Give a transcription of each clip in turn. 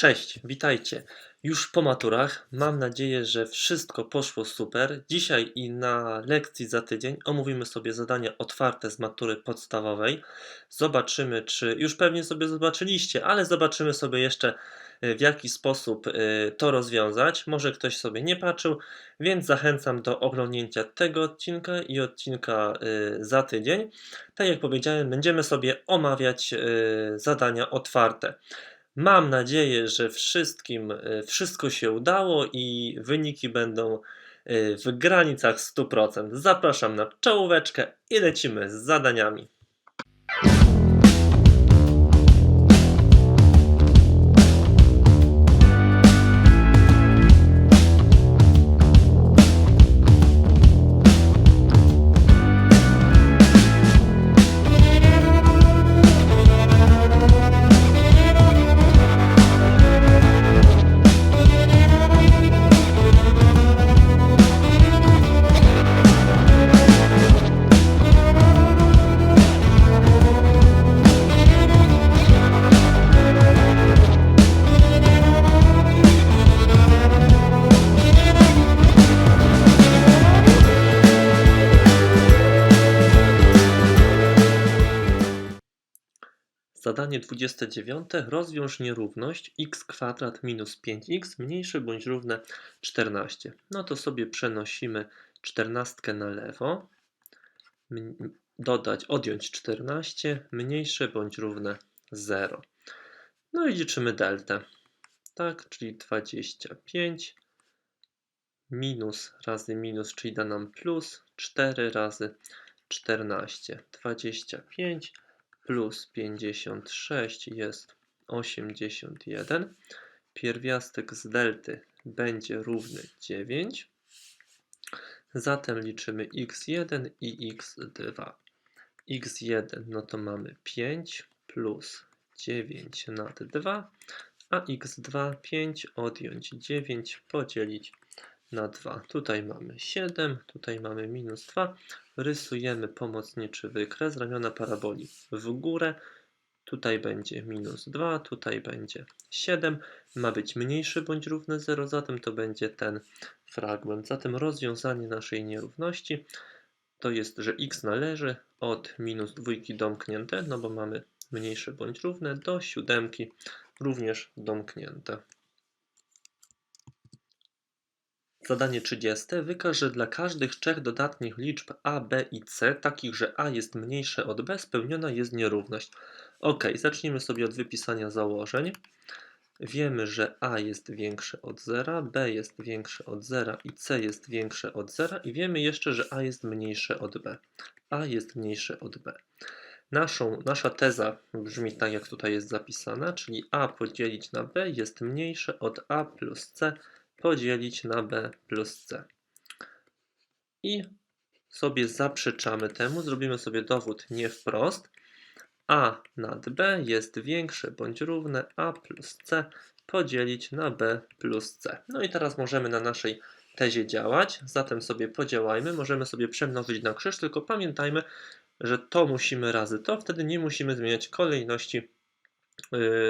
Cześć, witajcie. Już po maturach. Mam nadzieję, że wszystko poszło super. Dzisiaj i na lekcji za tydzień omówimy sobie zadania otwarte z matury podstawowej. Zobaczymy, czy już pewnie sobie zobaczyliście, ale zobaczymy sobie jeszcze y, w jaki sposób y, to rozwiązać. Może ktoś sobie nie patrzył, więc zachęcam do oglądnięcia tego odcinka i odcinka y, za tydzień. Tak jak powiedziałem, będziemy sobie omawiać zadania otwarte. Mam nadzieję, że wszystkim y, wszystko się udało i wyniki będą y, w granicach 100%. Zapraszam na czołóweczkę i lecimy z zadaniami. Zadanie 29. Rozwiąż nierówność x kwadrat minus 5x mniejsze bądź równe 14. No to sobie przenosimy 14 na lewo. Dodać, odjąć 14, mniejsze bądź równe 0. No i liczymy deltę. Tak, czyli 25 minus razy minus, czyli da nam plus 4 razy 14. 25 plus 56 jest 81. Pierwiastek z delty będzie równy 9. Zatem liczymy x1 i x2. x1 no to mamy 5 plus 9 nad 2, a x2 5 odjąć 9 podzielić na 2. Tutaj mamy 7, tutaj mamy minus 2. Rysujemy pomocniczy wykres ramiona paraboli w górę. Tutaj będzie minus 2, tutaj będzie 7. Ma być mniejszy bądź równy 0, zatem to będzie ten fragment. Zatem rozwiązanie naszej nierówności to jest, że x należy od minus dwójki domknięte, no bo mamy mniejsze bądź równe, do siódemki również domknięte. Zadanie 30. Wykaż, że dla każdych trzech dodatnich liczb a, b i c, takich, że a jest mniejsze od b, spełniona jest nierówność. Ok, zacznijmy sobie od wypisania założeń. Wiemy, że a jest większe od 0, b jest większe od 0 i c jest większe od 0 i wiemy jeszcze, że a jest mniejsze od b. a jest mniejsze od b. Naszą, nasza teza brzmi tak, jak tutaj jest zapisana, czyli a podzielić na b jest mniejsze od a plus c podzielić na b plus c. I sobie zaprzeczamy temu, zrobimy sobie dowód nie wprost. a nad b jest większe bądź równe a plus c podzielić na b plus c. No i teraz możemy na naszej tezie działać, zatem sobie podziałajmy, możemy sobie przemnożyć na krzyż, tylko pamiętajmy, że to musimy razy to, wtedy nie musimy zmieniać kolejności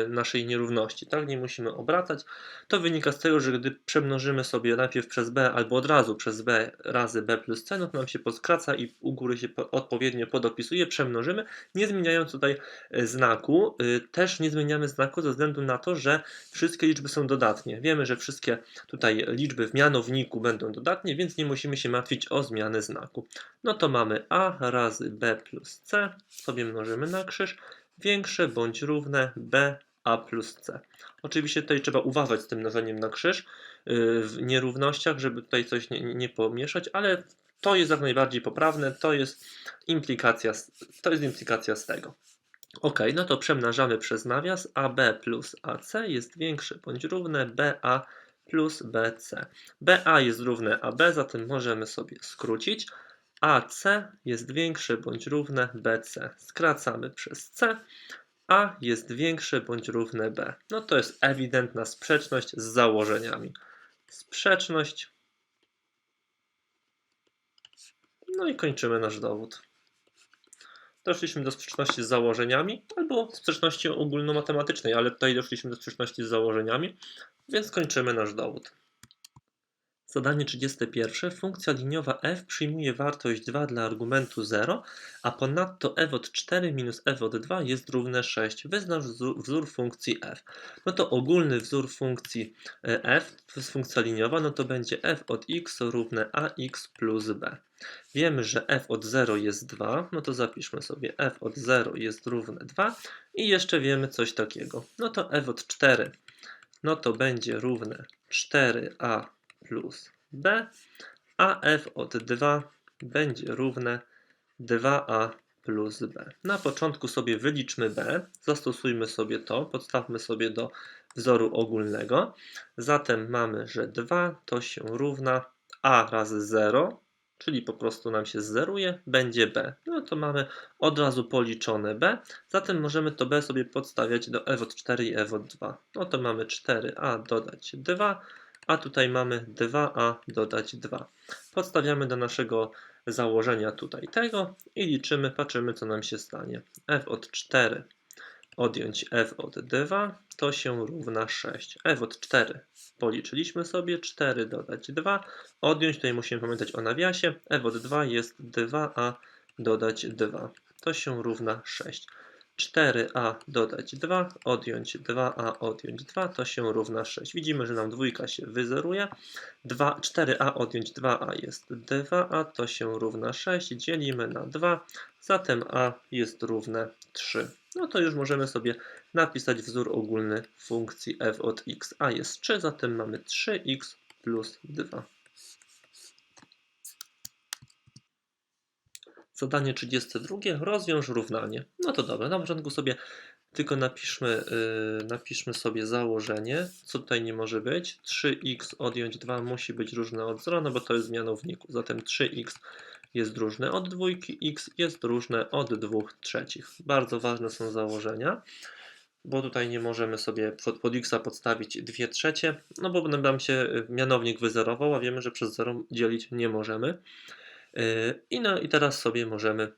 naszej nierówności, tak? Nie musimy obracać. To wynika z tego, że gdy przemnożymy sobie najpierw przez b albo od razu przez b razy b plus c, no to nam się poskraca i u góry się po, odpowiednio podopisuje, przemnożymy, nie zmieniając tutaj y, znaku. Y, Też nie zmieniamy znaku ze względu na to, że wszystkie liczby są dodatnie. Wiemy, że wszystkie tutaj liczby w mianowniku będą dodatnie, więc nie musimy się martwić o zmianę znaku. No to mamy a razy b plus c, sobie mnożymy na krzyż, większe bądź równe b a plus c. Oczywiście tutaj trzeba uważać z tym mnożeniem na krzyż yy, w nierównościach, żeby tutaj coś nie, nie pomieszać, ale to jest jak najbardziej poprawne, to jest implikacja, to jest implikacja z tego. Ok, no to przemnażamy przez nawias AB plus AC jest większe bądź równe BA plus BC. BA jest równe AB, zatem możemy sobie skrócić. AC jest większe bądź równe BC. Skracamy przez C. A jest większe bądź równe B. No to jest ewidentna sprzeczność z założeniami. Sprzeczność. No i kończymy nasz dowód. doszliśmy do sprzeczności z założeniami, albo sprzeczności ogólnomatematycznej, ale tutaj doszliśmy do sprzeczności z założeniami, więc kończymy nasz dowód. Zadanie 31. Funkcja liniowa f przyjmuje wartość 2 dla argumentu 0, a ponadto f od 4 minus f od 2 jest równe 6. Wyznacz wzór, wzór funkcji f. No to ogólny wzór funkcji e, f, to jest funkcja liniowa, no to będzie f od x równe ax plus b. Wiemy, że f od 0 jest 2, no to zapiszmy sobie f od 0 jest równe 2 i jeszcze wiemy coś takiego. No to f od 4, no to będzie równe 4a plus b, a f od 2 będzie równe 2a plus b. Na początku sobie wyliczmy b, zastosujmy sobie to, podstawmy sobie do wzoru ogólnego. Zatem mamy, że 2 to się równa a razy 0, czyli po prostu nam się zeruje, będzie b. No to mamy od razu policzone b, zatem możemy to b sobie podstawiać do f od 4 i f od 2. No to mamy 4a dodać 2, a tutaj mamy 2a dodać 2. Podstawiamy do naszego założenia tutaj tego i liczymy, patrzymy co nam się stanie. f od 4 odjąć f od 2 to się równa 6. f od 4 policzyliśmy sobie, 4 dodać 2, odjąć, tutaj musimy pamiętać o nawiasie, f od 2 jest 2a dodać 2, to się równa 6. 4a dodać 2, odjąć 2a, odjąć 2, to się równa 6. Widzimy, że nam dwójka się wyzeruje. 2, 4a odjąć 2a jest 2a, to się równa 6. Dzielimy na 2, zatem a jest równe 3. No to już możemy sobie napisać wzór ogólny funkcji f od x. a jest 3, zatem mamy 3x plus 2. Zadanie 32. Rozwiąż równanie. No to dobra, na początku sobie tylko napiszmy, yy, napiszmy sobie założenie. Co tutaj nie może być? 3x odjąć 2 musi być różne od 0, no bo to jest w mianowniku. Zatem 3x jest różne od dwójki, x jest różne od 2 trzecich. Bardzo ważne są założenia, bo tutaj nie możemy sobie pod, pod x podstawić 2 trzecie, no bo nam się mianownik wyzerował, a wiemy, że przez 0 dzielić nie możemy. Yy, I, no, I teraz sobie możemy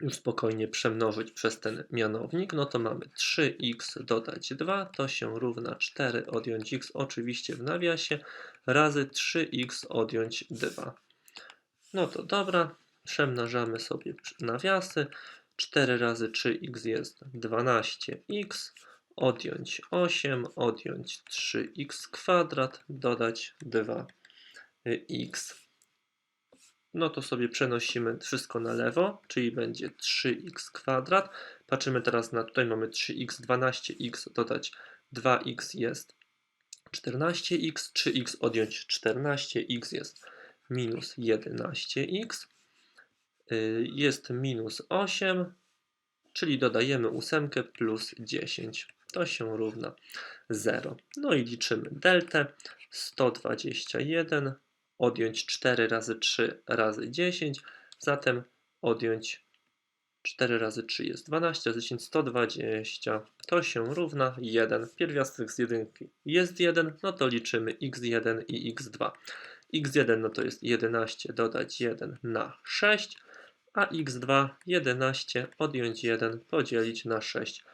już spokojnie przemnożyć przez ten mianownik. No to mamy 3x dodać 2, to się równa 4 odjąć x, oczywiście w nawiasie, razy 3x odjąć 2. No to dobra, przemnażamy sobie nawiasy. 4 razy 3x jest 12x, odjąć 8, odjąć 3x kwadrat, dodać 2x no to sobie przenosimy wszystko na lewo, czyli będzie 3x kwadrat. Patrzymy teraz na, tutaj mamy 3x, 12x, dodać 2x jest 14x, 3x odjąć 14x jest minus 11x, y, jest minus 8, czyli dodajemy 8 plus 10. To się równa 0. No i liczymy deltę 121 odjąć 4 razy 3 razy 10, zatem odjąć 4 razy 3 jest 12, razy 10 120, to się równa 1. Pierwiastek z jedynki jest 1, no to liczymy x1 i x2. x1 no to jest 11 dodać 1 na 6, a x2 11 odjąć 1 podzielić na 6.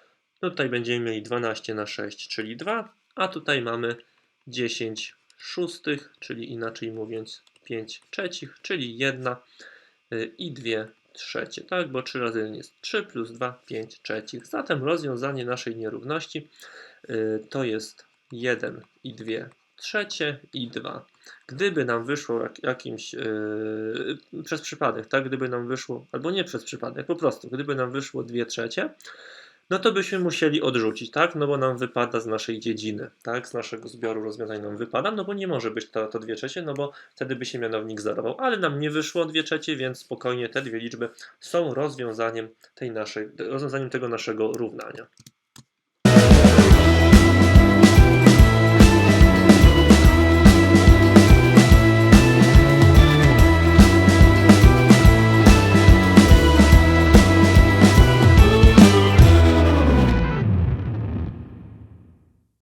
No tutaj będziemy mieli 12 na 6, czyli 2, a tutaj mamy 10 szóstych, czyli inaczej mówiąc 5 trzecich, czyli 1 y, i 2 trzecie, tak? Bo 3 razy 1 jest 3 plus 2, 5 trzecich. Zatem rozwiązanie naszej nierówności y, to jest 1 i 2 trzecie i 2. Gdyby nam wyszło jak, jakimś yy, przez przypadek, tak? Gdyby nam wyszło, albo nie przez przypadek, po prostu, gdyby nam wyszło 2 trzecie, no to byśmy musieli odrzucić, tak? No bo nam wypada z naszej dziedziny, tak? Z naszego zbioru rozwiązań nam wypada, no bo nie może być to, to trzecie, no bo wtedy by się mianownik zerował, ale nam nie wyszło dwie trzecie, więc spokojnie te dwie liczby są rozwiązaniem tej naszej, rozwiązaniem tego naszego równania.